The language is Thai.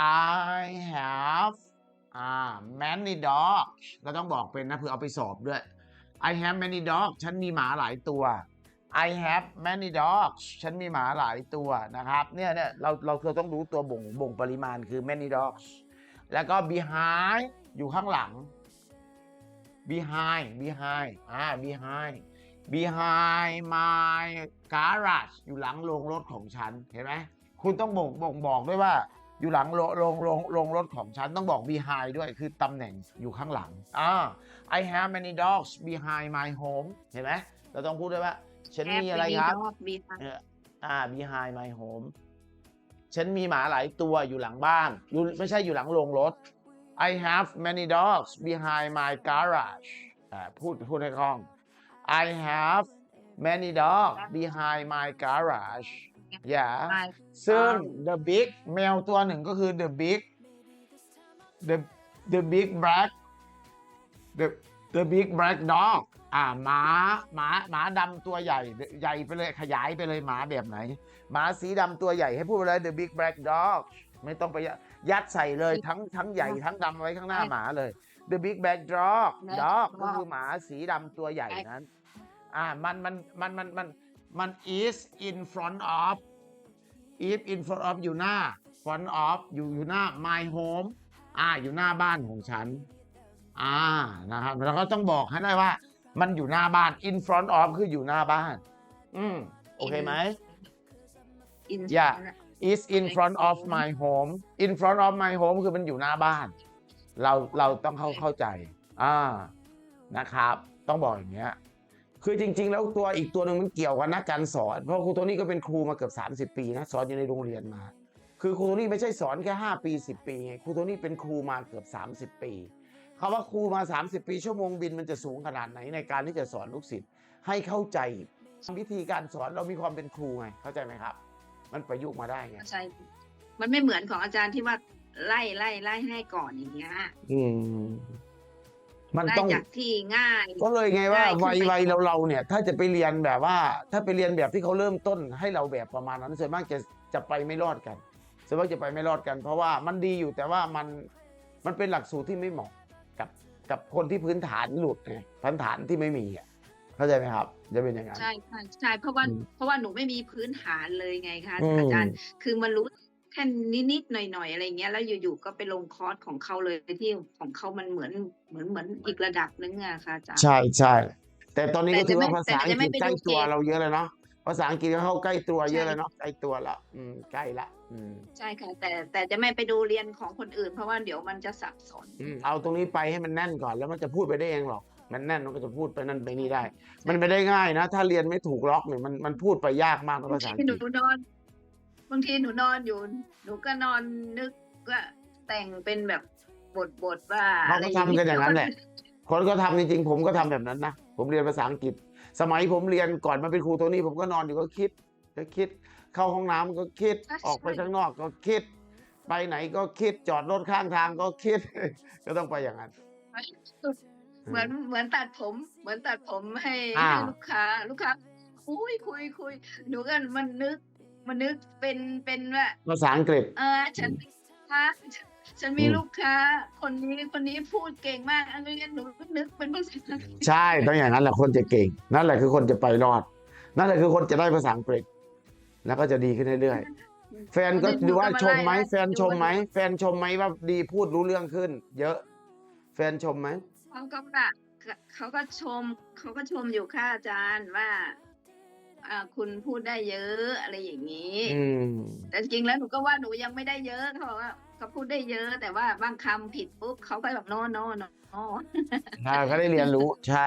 I have อ่า many dogs ก็ต้องบอกเป็นนะเพื่อเอาไปสอบด้วย I have many dogs ฉันมีหมาหลายตัว I have many dogs ฉันมีหมาหลายตัวนะครับ เนี่ยเนี่ยเราเราเราต้องรู้ตัวบ่งบ่งปริมาณคือ many dogs แล้วก็ behind อยู่ข้างหลัง behind behind อ่า behind behind my garage อยู่หลังโรงรถของฉัน เห็นไหม คุณต้องบ่งบ่งบอกด้วยว่า อยู่หลังโรงโรงโรงโรงรถของฉันต้องบอก behind ด้วยคือตำแหน่งอยู่ข้างหลังอ่า I have many dogs behind my home เห็นไหมเราต้องพูดด้วยว่า ฉันมีอะไรครับมีเอออ่า behind my home ฉันมีหมาหลายตัวอยู่หลังบ้านอยู่ไม่ใช่อยู่หลังโรงรถ I have many dogs behind my garage อ่าพูดพูดให้คล่อง I have many dogs behind my garage yeah ซึ่ง the big แมวตัวหนึ่งก็คือ the big the the big black the the big black dog อ่าหมาหมาหมาดำตัวใหญ่ ใหญ่ไปเลยขยายไปเลยหมาแบบไหน หมาสีดำตัวใหญ่ให้พูดไปเลย the big black dog ไม่ต้องไปยัดใส่เลยทั้งทั้งใหญ่ทั้งดำไว้ข้างหน้าหมาเลย the big black dog dog ก็คือหมาสีดำตัวใหญ่นั้น อ่ามันมันมันมันมัน มัน is in front of if in front of อยู่หน้า front of อยู่อยู่หน้า my home อ่าอยู่หน้าบ้านของฉัน อ่านะครับแล้วก็ต้องบอกให้ได้ว่า มันอยู่หน้าบ้าน in front of คืออยู่หน้าบ้าน อืมโอเคไหมอิน Yeah is in front of my home in front of my home คือมันอยู่หน้าบ้าน เราเราต้องเข้าเข้าใจ อ่านะครับ ต้องบอกอย่างเงี้ย คือจริง ๆ แล้วตัวอีกตัวหนึ่งมันเกี่ยวกับนักการสอน เพราะครูโทนี่ก็เป็นครูมาเกือบ30 ปีนะสอนอยู่ในโรงเรียนมา คือครูโทนี่ไม่ใช่สอนแค่ 5 ปี 10 ปีไงครูโทนี่เป็นครูมาเกือบ 30 ปีคำว่าครูมา 30 ปี ชั่วโมงบินมันจะสูงขนาดไหนในการที่จะสอนลูกศิษย์ให้เข้าใจวิธีการสอนเรามีความเป็นครูไงเข้าใจไหมครับ มันประยุกต์มาได้ไงใช่มันไม่เหมือนของอาจารย์ที่ว่าไล่ไล่ไล่ให้ก่อนอย่างเงี้ยอืม มันไล่ต้อง จากที่ง่าย ก็เลยไงว่าได้ขึ้นวัยไป วัยเราเราเนี่ย ถ้าจะไปเรียนแบบว่า ถ้าไปเรียนแบบที่เขาเริ่มต้นให้เราแบบประมาณนั้นส่วนมากจะจะไปไม่รอดกันส่วนมากจะไปไม่รอดกัน เพราะว่ามันดีอยู่แต่ว่ามันมันเป็นหลักสูตรที่ไม่เหมาะกับกับคนที่พื้นฐานหลุดไงพื้นฐานที่ไม่มีอะเข้าใจไหมครับ จะเป็นอย่างนั้น ใช่ใช่ใช่เพราะว่าอืมเพราะว่าหนูไม่มีพื้นฐานเลยไงคะอืม อาจารย์ คือมันรู้แค่นิดๆหน่อยๆอะไรเงี้ยแล้วอยู่ๆก็ไปลงคอร์สของเขาเลยที่ของเขามันเหมือนเหมือนเหมือนอีกระดับนึงอะค่ะอาจารย์ใช่ใช่แต่ตอนนี้แต่ก็ถือว่าจะไม่ภาษาอังแต่จะกไม่ฤษไปใกล้ดูตัวเกรดเราเยอะเลยเนาะภาษาอังกฤษก็เข้าใกล้ตัวเยอะใช่เลยเนาะใกล้ตัวละอืมใกล้ละอืมใช่ค่ะแต่แต่จะไม่ไปดูเรียนของคนอื่น เพราะว่าเดี๋ยวมันจะสับสนอืมเอาตรงนี้ไปให้มันแน่นก่อนแล้วมันจะพูดไปได้เองหรอกมันแน่นมันก็จะพูดไปนั่นไปนี่ได้ มันไม่ได้ง่ายนะ ถ้าเรียนไม่ถูกล็อกเนี่ยมันมันพูดไปยากมากนะบางภาษาอังทีกหนูฤษนอน บางทีหนูนอนอยู่ หนูก็นอนนึกว่าแต่งเป็นแบบบทบทๆว่าเขาอะไรก็ทำกันอย่างนั้นแหละ คนก็ทำจริงๆ ผมก็ทำแบบนั้นนะ ผมเรียนภาษาอังกฤษ สมัยผมเรียนก่อนมาเป็นครูโทนี่ผมก็นอนอยู่ก็คิด ก็คิด เข้าห้องน้ำก็คิด ออกไปข้างนอกก็คิด ไปไหนก็คิด จอดรถข้างทางก็คิด ก็ต้องไปอย่างนั้น เหมือนเหมือนตัดผม เหมือนตัดผมให้อ่าให้ลูกค้า ลูกค้า คุยคุยคุย หนูก็มันนึก มันนึกเป็นเป็นว่าภาษาอังกฤษ เออฉันมีลูกค้าฉันฉันมีอืมลูกค้า คนนี้คนนี้พูดเก่งมากอันนี้หนูก็นึกเป็นภาษาอังกฤษใช่ต้องอย่างนั้นแหละคนจะเก่ง นั่นแหละคือคนจะไปรอด นั่นแหละคือคนจะได้ภาษาอังกฤษ แล้วก็จะดีขึ้นเรื่อยๆแฟนก็ดูว่าชมไหมแฟนชมไหมแฟนชมไหมว่าดีพูดรู้เรื่องขึ้น เยอะ แฟนชมไหมเขาก็แบบเขาก็ชม เขาก็ชมอยู่ค่ะอาจารย์ว่า อ่าคุณพูดได้เยอะอะไรอย่างนี้ อืม แต่จริงๆแล้วหนูก็ว่าหนูยังไม่ได้เยอะเขาบอกว่าเขาพูดได้เยอะ แต่ว่าบางคำผิดปุ๊บเขาก็แบบโนโนโนใช่เขาได้เรียนรู้ใช่